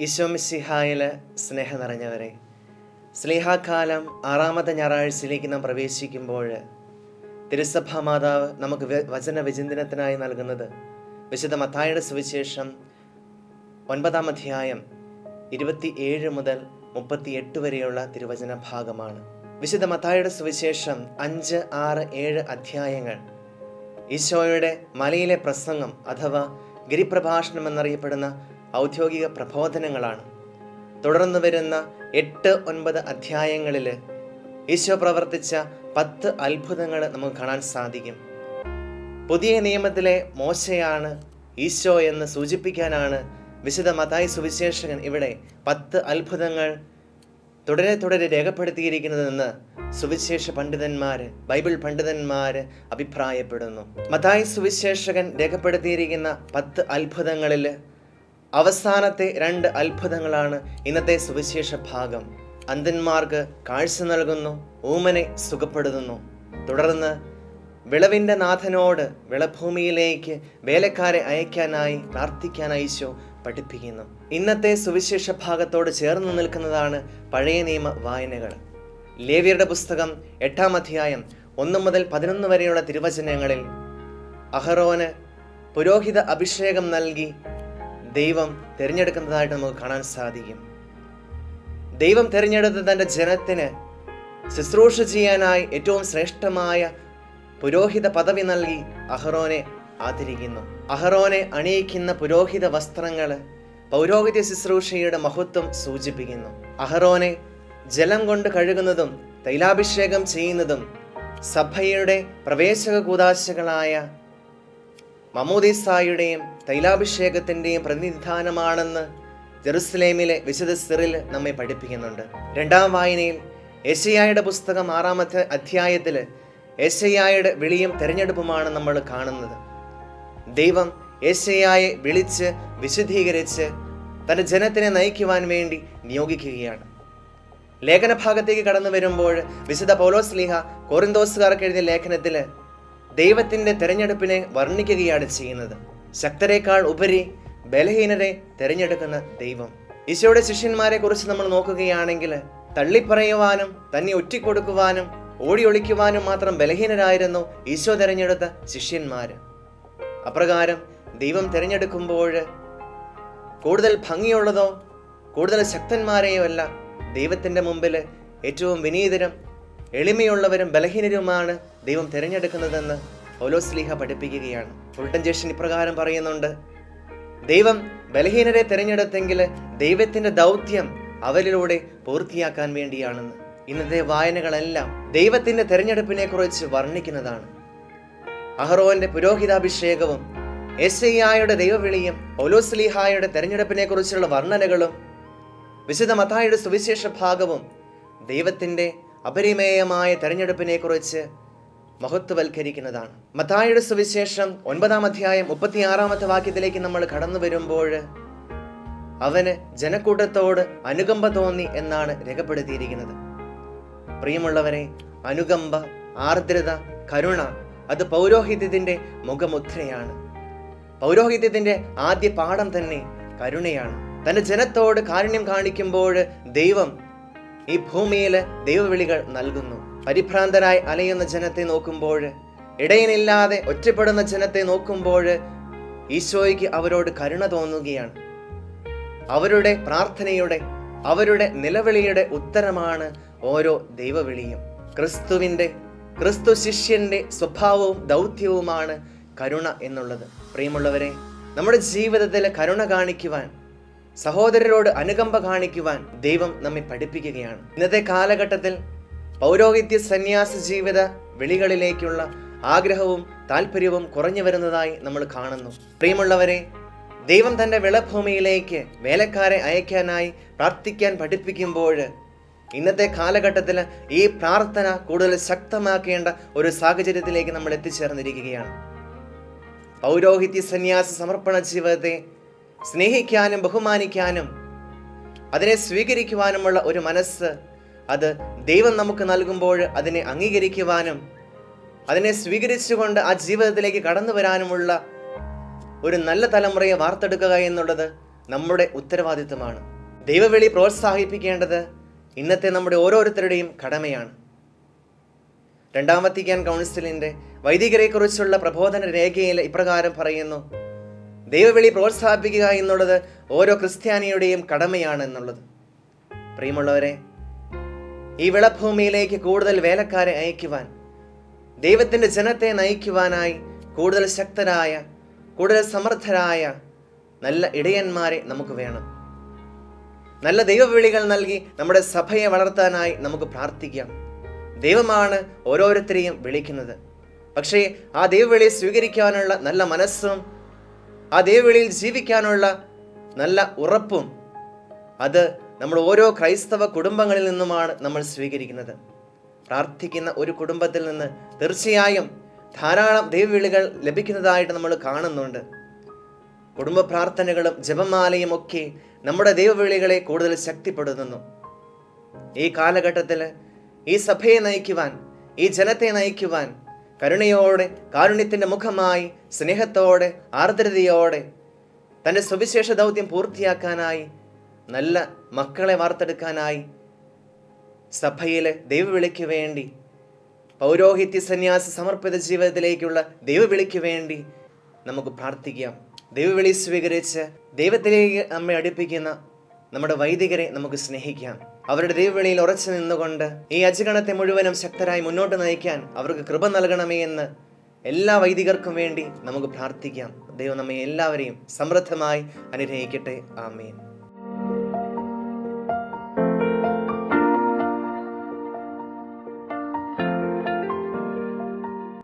ഈശോമിസിഹായിൽ സ്നേഹം നിറഞ്ഞവരെ സ്നേഹാകാലം ആറാമത്തെ ഞായറാഴ്ചയിലേക്ക് നാം പ്രവേശിക്കുമ്പോൾ തിരുസഭാ മാതാവ് നമുക്ക് വചന വിചിന്തനത്തിനായി നൽകുന്നത് വിശുദ്ധ മത്തായുടെ സുവിശേഷം ഒൻപതാം അധ്യായം ഇരുപത്തി ഏഴ് മുതൽ മുപ്പത്തി എട്ട് വരെയുള്ള തിരുവചന ഭാഗമാണ്. വിശുദ്ധ മത്തായുടെ സുവിശേഷം അഞ്ച് ആറ് ഏഴ് അധ്യായങ്ങൾ ഈശോയുടെ മലയിലെ പ്രസംഗം അഥവാ ഗിരിപ്രഭാഷണം എന്നറിയപ്പെടുന്ന ഔദ്യോഗിക പ്രബോധനങ്ങളാണ്. തുടർന്ന് വരുന്ന എട്ട് ഒൻപത് അധ്യായങ്ങളിൽ ഈശോ പ്രവർത്തിച്ച പത്ത് അത്ഭുതങ്ങൾ നമുക്ക് കാണാൻ സാധിക്കും. പുതിയ നിയമത്തിലെ മോശയാണ് ഈശോ എന്ന് സൂചിപ്പിക്കാനാണ് വിശുദ്ധ മതായി സുവിശേഷകൻ ഇവിടെ പത്ത് അത്ഭുതങ്ങൾ തുടരെ തുടരെ രേഖപ്പെടുത്തിയിരിക്കുന്നതെന്ന് സുവിശേഷ പണ്ഡിതന്മാർ ബൈബിൾ പണ്ഡിതന്മാർ അഭിപ്രായപ്പെടുന്നു. മതായി സുവിശേഷകൻ രേഖപ്പെടുത്തിയിരിക്കുന്ന പത്ത് അത്ഭുതങ്ങളിൽ അവസാനത്തെ രണ്ട് അത്ഭുതങ്ങളാണ് ഇന്നത്തെ സുവിശേഷ ഭാഗം. അന്ധന്മാർക്ക് കാഴ്ച നൽകുന്നു ഊമനെ സുഖപ്പെടുത്തുന്നു. തുടർന്ന് വിളവിന്റെ നാഥനോട് വിളഭൂമിയിലേക്ക് വേലക്കാരെ അയക്കാനായി പ്രാർത്ഥിക്കാനായി പഠിപ്പിക്കുന്നു. ഇന്നത്തെ സുവിശേഷ ഭാഗത്തോട് ചേർന്ന് നിൽക്കുന്നതാണ് പഴയ നിയമ വായനകൾ. ലേവിയരുടെ പുസ്തകം എട്ടാം അധ്യായം ഒന്ന് മുതൽ പതിനൊന്ന് വരെയുള്ള തിരുവചനങ്ങളിൽ അഹറോന് പുരോഹിത അഭിഷേകം നൽകി ദൈവം തിരഞ്ഞെടുക്കുന്നതായിട്ട് നമുക്ക് കാണാൻ സാധിക്കും. ദൈവം തിരഞ്ഞെടുത്ത തന്റെ ജനത്തിന് ശുശ്രൂഷ ചെയ്യാനായി ഏറ്റവും ശ്രേഷ്ഠമായ പുരോഹിത പദവി നൽകി അഹ്റോനെ ആദരിക്കുന്നു. അഹ്റോനെ അണിയിക്കുന്ന പുരോഹിത വസ്ത്രങ്ങൾ പൗരോഹിത്യ ശുശ്രൂഷയുടെ മഹത്വം സൂചിപ്പിക്കുന്നു. അഹ്റോനെ ജലം കൊണ്ട് കഴുകുന്നതും തൈലാഭിഷേകം ചെയ്യുന്നതും സഭയുടെ പ്രവേശക കൂതാശകളായ മമൂദിസായുടെയും തൈലാഭിഷേകത്തിന്റെയും പ്രതിനിധാനമാണെന്ന് ജെറുസലേമിലെ വിശുദ്ധ സിറിൽ നമ്മെ പഠിപ്പിക്കുന്നുണ്ട്. രണ്ടാം വായനയിൽ ഏശയ്യായുടെ പുസ്തകം ആറാമത്തെ അധ്യായത്തിൽ ഏശയ്യായുടെ വിളിയും തെരഞ്ഞെടുപ്പുമാണ് നമ്മൾ കാണുന്നത്. ദൈവം ഏശയ്യായെ വിളിച്ച് വിശുദ്ധീകരിച്ച് തന്റെ ജനത്തിനെ നയിക്കുവാൻ വേണ്ടി നിയോഗിക്കുകയാണ്. ലേഖനഭാഗത്തേക്ക് കടന്നു വരുമ്പോൾ വിശുദ്ധ പൗലോസ് ലീഹ കോറിന്തോസുകാർക്ക് എഴുതിയ ലേഖനത്തിൽ ദൈവത്തിന്റെ തിരഞ്ഞെടുപ്പിനെ വർണിക്കുകയാണ് ചെയ്യുന്നത്. ശക്തരെക്കാൾ ഉപരി ബലഹീനരെ തിരഞ്ഞെടുക്കുന്ന ദൈവം. ഈശോയുടെ ശിഷ്യന്മാരെ കുറിച്ച് നമ്മൾ നോക്കുകയാണെങ്കിൽ തള്ളിപ്പറയുവാനും തന്നെ ഒറ്റിക്കൊടുക്കുവാനും ഓടി ഒളിക്കുവാനും മാത്രം ബലഹീനരായിരുന്നു ഈശോ തിരഞ്ഞെടുത്ത ശിഷ്യന്മാർ. അപ്രകാരം ദൈവം തിരഞ്ഞെടുക്കുമ്പോൾ കൂടുതൽ ഭംഗിയുള്ളതോ കൂടുതൽ ശക്തന്മാരെയോ അല്ല ദൈവത്തിന്റെ മുമ്പിൽ ഏറ്റവും വിനീതരും എളിമയുള്ളവരും ബലഹീനരുമാണ് ദൈവം തിരഞ്ഞെടുക്കുന്നതെന്ന് പൗലോസ്ലീഹ പഠിപ്പിക്കുകയാണ്. ഫുൾട്ടൻ ജേഷൻ ഇപ്രകാരം പറയുന്നുണ്ട് ദൈവം ബലഹീനരെ തിരഞ്ഞെടുത്തെങ്കിൽ ദൈവത്തിന്റെ ദൗത്യം അവരിലൂടെ പൂർത്തിയാക്കാൻ വേണ്ടിയാണെന്ന്. ഇന്നത്തെ വായനകളെല്ലാം ദൈവത്തിന്റെ തിരഞ്ഞെടുപ്പിനെ കുറിച്ച് വർണിക്കുന്നതാണ്. അഹ്റോന്റെ പുരോഹിതാഭിഷേകവും എസ്ഐയായുടെ ദൈവവിളിയും പൗലോസ്ലിഹായുടെ തെരഞ്ഞെടുപ്പിനെ കുറിച്ചുള്ള വർണനകളും വിശുദ്ധ മത്തായുടെ സുവിശേഷ ഭാഗവും ദൈവത്തിന്റെ അപരിമേയമായ തെരഞ്ഞെടുപ്പിനെ കുറിച്ച് മഹത്വവൽക്കരിക്കുന്നതാണ്. മത്തായുടെ സുവിശേഷം ഒൻപതാം അധ്യായം മുപ്പത്തിയാറാമത്തെ വാക്യത്തിലേക്ക് നമ്മൾ കടന്നു വരുമ്പോൾ അവന് ജനക്കൂട്ടത്തോട് അനുകമ്പ തോന്നി എന്നാണ് രേഖപ്പെടുത്തിയിരിക്കുന്നത്. പ്രിയമുള്ളവരെ അനുകമ്പ ആർദ്രത കരുണ അത് പൗരോഹിത്യത്തിന്റെ മുഖമുദ്രയാണ്. പൗരോഹിത്യത്തിന്റെ ആദ്യ പാഠം തന്നെ കരുണയാണ്. തന്റെ ജനത്തോട് കാരുണ്യം കാണിക്കുമ്പോൾ ദൈവം ഈ ഭൂമിയിൽ ദൈവവിളികൾ നൽകുന്നു. പരിഭ്രാന്തരായി അലയുന്ന ജനത്തെ നോക്കുമ്പോൾ ഇടയനില്ലാതെ ഒറ്റപ്പെടുന്ന ജനത്തെ നോക്കുമ്പോൾ ഈശോയ്ക്ക് അവരോട് കരുണ തോന്നുകയാണ്. അവരുടെ പ്രാർത്ഥനയുടെ അവരുടെ നിലവിളിയുടെ ഉത്തരമാണ് ഓരോ ദൈവവിളിയും. ക്രിസ്തുവിന്റെ ക്രിസ്തു ശിഷ്യന്റെ സ്വഭാവവും ദൗത്യവുമാണ് കരുണ എന്നുള്ളത്. പ്രിയമുള്ളവരെ നമ്മുടെ ജീവിതത്തിൽ കരുണ കാണിക്കുവാൻ സഹോദരരോട് അനുകമ്പ കാണിക്കുവാൻ ദൈവം നമ്മെ പഠിപ്പിക്കുകയാണ്. ഇന്നത്തെ കാലഘട്ടത്തിൽ പൗരോഹിത്യ സന്യാസ ജീവിത വിളികളിലേക്കുള്ള ആഗ്രഹവും താല്പര്യവും കുറഞ്ഞു വരുന്നതായി നമ്മൾ കാണുന്നു. പ്രിയമുള്ളവരെ ദൈവം തന്റെ വിളഭൂമിയിലേക്ക് വേലക്കാരെ അയക്കാനായി പ്രാർത്ഥിക്കാൻ പഠിപ്പിക്കുമ്പോൾ ഇന്നത്തെ കാലഘട്ടത്തിൽ ഈ പ്രാർത്ഥന കൂടുതൽ ശക്തമാക്കേണ്ട ഒരു സാഹചര്യത്തിലേക്ക് നമ്മൾ എത്തിച്ചേർന്നിരിക്കുകയാണ്. പൗരോഹിത്യ സന്യാസ സമർപ്പണ ജീവിതത്തെ സ്നേഹിക്കാനും ബഹുമാനിക്കാനും അതിനെ സ്വീകരിക്കുവാനുമുള്ള ഒരു മനസ്സ് അത് ദൈവം നമുക്ക് നൽകുമ്പോൾ അതിനെ അംഗീകരിക്കുവാനും അതിനെ സ്വീകരിച്ചുകൊണ്ട് ആ ജീവിതത്തിലേക്ക് കടന്നു വരാനുമുള്ള ഒരു നല്ല തലമുറയെ വാർത്തെടുക്കുക എന്നുള്ളത് നമ്മുടെ ഉത്തരവാദിത്വമാണ്. ദൈവവിളി പ്രോത്സാഹിപ്പിക്കേണ്ടത് ഇന്നത്തെ നമ്മുടെ ഓരോരുത്തരുടെയും കടമയാണ്. രണ്ടാം വത്തിക്കാൻ കൗൺസിലിന്റെ വൈദികരെക്കുറിച്ചുള്ള പ്രബോധന രേഖയിൽ ഇപ്രകാരം പറയുന്നു ദൈവവിളി പ്രോത്സാഹിപ്പിക്കുക എന്നുള്ളത് ഓരോ ക്രിസ്ത്യാനിയുടെയും കടമയാണ് എന്നുള്ളത് പ്രിയമുള്ളവരെ ഈ വിളഭൂമിയിലേക്ക് കൂടുതൽ വേലക്കാരെ അയക്കുവാൻ ദൈവത്തിന്റെ ജനത്തെ നയിക്കുവാനായി കൂടുതൽ ശക്തരായ കൂടുതൽ സമർത്ഥരായ നല്ല ഇടയന്മാരെ നമുക്ക് വേണം. നല്ല ദൈവവിളികൾ നൽകി നമ്മുടെ സഭയെ വളർത്താനായി നമുക്ക് പ്രാർത്ഥിക്കാം. ദൈവമാണ് ഓരോരുത്തരെയും വിളിക്കുന്നത്. പക്ഷേ ആ ദൈവവിളിയെ സ്വീകരിക്കാനുള്ള നല്ല മനസ്സും ആ ദൈവവിളിയിൽ ജീവിക്കാനുള്ള നല്ല ഉറപ്പും അത് നമ്മൾ ഓരോ ക്രൈസ്തവ കുടുംബങ്ങളിൽ നിന്നുമാണ് നമ്മൾ സ്വീകരിക്കുന്നത്. പ്രാർത്ഥിക്കുന്ന ഒരു കുടുംബത്തിൽ നിന്ന് തീർച്ചയായും ധാരാളം ദൈവവിളികൾ ലഭിക്കുന്നതായിട്ട് നമ്മൾ കാണുന്നുണ്ട്. കുടുംബ പ്രാർത്ഥനകളും ജപമാലയും ഒക്കെ നമ്മുടെ ദൈവവിളികളെ കൂടുതൽ ശക്തിപ്പെടുത്തുന്നു. ഈ കാലഘട്ടത്തിൽ ഈ സഭയെ നയിക്കുവാൻ ഈ ജനത്തെ നയിക്കുവാൻ കരുണയോടെ കാരുണ്യത്തിന്റെ മുഖമായി സ്നേഹത്തോടെ ആർദ്രതയോടെ തന്റെ സുവിശേഷ ദൗത്യം പൂർത്തിയാക്കാനായി നല്ല മക്കളെ വാർത്തെടുക്കാനായി സഭയിലെ ദൈവവിളിക്ക് വേണ്ടി പൗരോഹിത്യ സന്യാസ സമർപ്പിത ജീവിതത്തിലേക്കുള്ള ദൈവവിളിക്ക് വേണ്ടി നമുക്ക് പ്രാർത്ഥിക്കാം. ദൈവവിളി സ്വീകരിച്ച് ദൈവത്തിലേക്ക് നമ്മെ അടുപ്പിക്കുന്ന നമ്മുടെ വൈദികരെ നമുക്ക് സ്നേഹിക്കാം. അവരുടെ ദൈവവിളിയിൽ ഉറച്ചു നിന്നുകൊണ്ട് ഈ അജഗണത്തെ മുഴുവനും ശക്തരായി മുന്നോട്ട് നയിക്കാൻ അവർക്ക് കൃപ നൽകണമേ എന്ന് എല്ലാ വൈദികർക്കും വേണ്ടി നമുക്ക് പ്രാർത്ഥിക്കാം. ദൈവം നമ്മെ എല്ലാവരെയും സമൃദ്ധമായി അനുഗ്രഹിക്കട്ടെ. ആമേൻ.